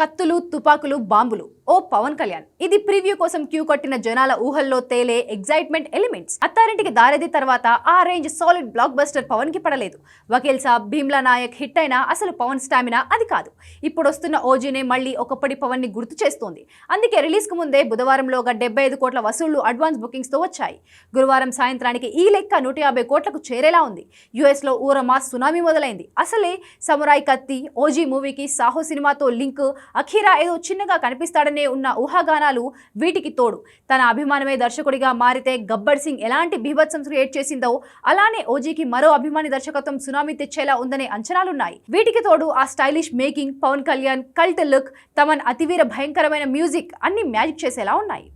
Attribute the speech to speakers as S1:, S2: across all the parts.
S1: కత్తులు తుపాకులు బాంబులు. ఓ పవన్ కళ్యాణ్ ఇది ప్రివ్యూ కోసం క్యూ కట్టిన జనాల ఊహల్లో తేలే ఎగ్జైట్మెంట్ ఎలిమెంట్స్ అత్తారింటికి దారేది తర్వాత ఆ రేంజ్ సాలిడ్ బ్లాక్ బస్టర్ పవన్కి పడలేదు. వకీల్ సాబ్ భీమ్లా నాయక్ హిట్ అయినా అసలు పవన్ స్టామినా అది కాదు. ఇప్పుడు వస్తున్న ఓజీనే మళ్ళీ ఒకప్పటి పవన్ని గుర్తు చేస్తోంది. అందుకే రిలీజ్కు ముందే బుధవారంలోగా డెబ్బై ఐదు కోట్ల వసూళ్ళు అడ్వాన్స్ బుకింగ్స్తో వచ్చాయి. గురువారం సాయంత్రానికి ఈ లెక్క నూట యాభై కోట్లకు చేరేలా ఉంది. యుఎస్లో ఊరమా సునామీ మొదలైంది. అసలే సమురాయ్ కత్తి ఓజీ మూవీకి సాహో సినిమాతో లింక్ అఖీరా ఏదో చిన్నగా కనిపిస్తాడనే ఉన్న ఊహాగానాలు వీటికి తోడు. తన అభిమానమే దర్శకుడిగా మారితే గబ్బర్ సింగ్ ఎలాంటి బీభత్సం క్రియేట్ చేసిందో అలానే ఓజీకి మరో అభిమాని దర్శకత్వం సునామీ తెచ్చేలా ఉందనే అంచనాలున్నాయి. వీటికి తోడు ఆ stylish making Pawan Kalyan cult look Thaman అతివీర భయంకరమైన మ్యూజిక్ అన్ని మ్యాజిక్ చేసేలా ఉన్నాయి.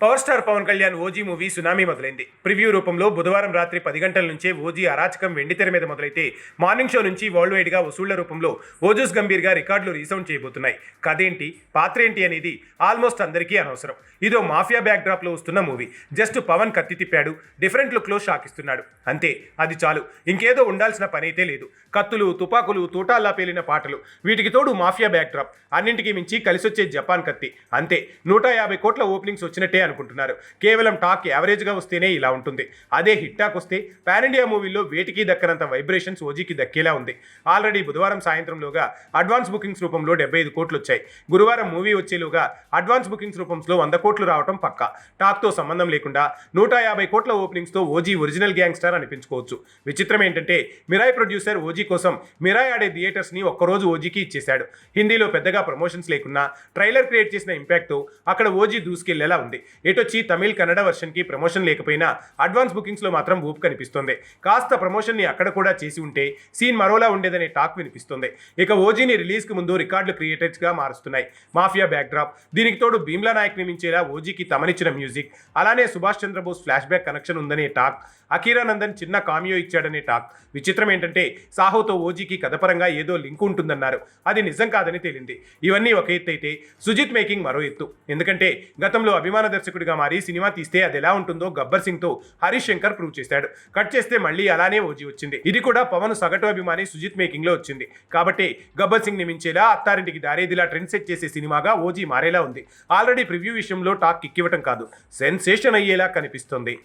S2: Power star Pawan Kalyan OG movie tsunami మొదలైంది. ప్రివ్యూ రూపంలో బుధవారం రాత్రి పది గంటల నుంచే ఓజీ అరాచకం వెండితెర మీద మొదలైతే మార్నింగ్ షో నుంచి వరల్డ్ వైడ్గా వసూళ్ళ రూపంలో ఓజోస్ గంభీర్గా రికార్డులు రీసౌండ్ చేయబోతున్నాయి. కథేంటి పాత్ర ఏంటి అనేది ఆల్మోస్ట్ అందరికీ అనవసరం. ఇదో మాఫియా బ్యాక్ డ్రాప్లో వస్తున్న మూవీ. జస్ట్ పవన్ కత్తి తిప్పాడు డిఫరెంట్ లుక్లో షాక్ ఇస్తున్నాడు అంతే అది చాలు. ఇంకేదో ఉండాల్సిన పని అయితే లేదు. కత్తులు తుపాకులు తూటాల్లా పేలిన పాటలు. వీటికి తోడు మాఫియా బ్యాక్ డ్రాప్ అన్నింటికీ మించి కలిసొచ్చే జపాన్ కత్తి. అంతే నూట యాభై కోట్ల ఓపెనింగ్స్ వచ్చినట్టే అనుకుంటున్నారు. కేవలం టాక్ యావరేజ్గా వస్తేనే ఇలా ఉంటుంది. అదే హిట్ టాక్ వస్తే పాన్ ఇండియా మూవీలో వేటికి దక్కనంత వైబ్రేషన్స్ ఓజీకి దక్కేలా ఉంది. ఆల్రెడీ బుధవారం సాయంత్రంలోగా అడ్వాన్స్ బుకింగ్స్ రూపంలో డెబ్బై ఐదు కోట్లు వచ్చాయి. గురువారం మూవీ వచ్చేలోగా అడ్వాన్స్ బుకింగ్స్ రూపంలో వంద కోట్లు రావడం పక్కా. టాక్తో సంబంధం లేకుండా నూట యాభై కోట్ల ఓపెనింగ్స్తో ఓజీ ఒరిజినల్ గ్యాంగ్స్టర్ అనిపించుకోవచ్చు. విచిత్రం ఏంటంటే మిరాయ్ ప్రొడ్యూసర్ ఓజీ కోసం మిరాయ్ ఆడే థియేటర్స్ని ఒక్కరోజు ఓజీకి ఇచ్చేశాడు. హిందీలో పెద్దగా ప్రమోషన్స్ లేకున్నా ట్రైలర్ క్రియేట్ చేసిన ఇంపాక్ట్తో అక్కడ ఓజీ దూసుకెళ్ళేలా ఉంది. ఎటొచ్చి తమిళ్ కన్నడ వర్షన్కి ప్రమోషన్ లేకపోయినా అడ్వాన్స్ బుకింగ్స్లో మాత్రం ఊపు కనిపిస్తుంది. కాస్త ప్రమోషన్ని అక్కడ కూడా చేసి ఉంటే సీన్ మరోలా ఉండేదనే టాక్ వినిపిస్తుంది. ఇక ఓజీని రిలీజ్కి ముందు రికార్డులు క్రియేటర్స్గా మారుస్తున్నాయి. Mafia backdrop. దీనికి తోడు భీమ్లా నాయక్ని మించేలా ఓజీకి తమనిచ్చిన మ్యూజిక్. అలానే Subhash Chandrabose flash back connection ఉందనే టాక్. అఖీరానందన్ చిన్న కామియో ఇచ్చాడనే టాక్. విచిత్రం ఏంటంటే సాహోతో ఓజీకి కథపరంగా ఏదో లింక్ ఉంటుందన్నారు. అది నిజం కాదని తేలింది. ఇవన్నీ ఒక ఎత్తు అయితే సుజిత్ మేకింగ్ మరో ఎత్తు. ఎందుకంటే గతంలో అభిమాన దర్శకుడిగా మారి సినిమా తీస్తే అది ఎలా ఉంటుందో గబ్బర్ సింగ్తో హరీష్ శంకర్ ప్రూవ్ చేశాడు. కట్ చేస్తే మళ్ళీ అలానే ఓజీ వచ్చింది. ఇది కూడా పవన్ సగటు అభిమాని సుజిత్ మేకింగ్లో వచ్చింది. కాబట్టి గబ్బర్ సింగ్ని మించేలా అత్తారింటికి దారేదిలా ట్రెండ్ సెట్ చేసే సినిమాగా ఓజీ మారేలా ఉంది. ఆల్రెడీ ప్రివ్యూ విషయంలో టాక్ కిక్కివ్వటం కాదు. సెన్సేషన్ అయ్యేలా కనిపిస్తుంది.